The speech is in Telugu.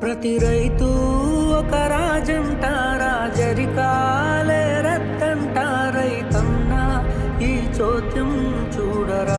ప్రతి రైతు ఒక రాజంటారా జరికాలే రత్తంటా రైతన్నా ఈ చోద్యం చూడరా.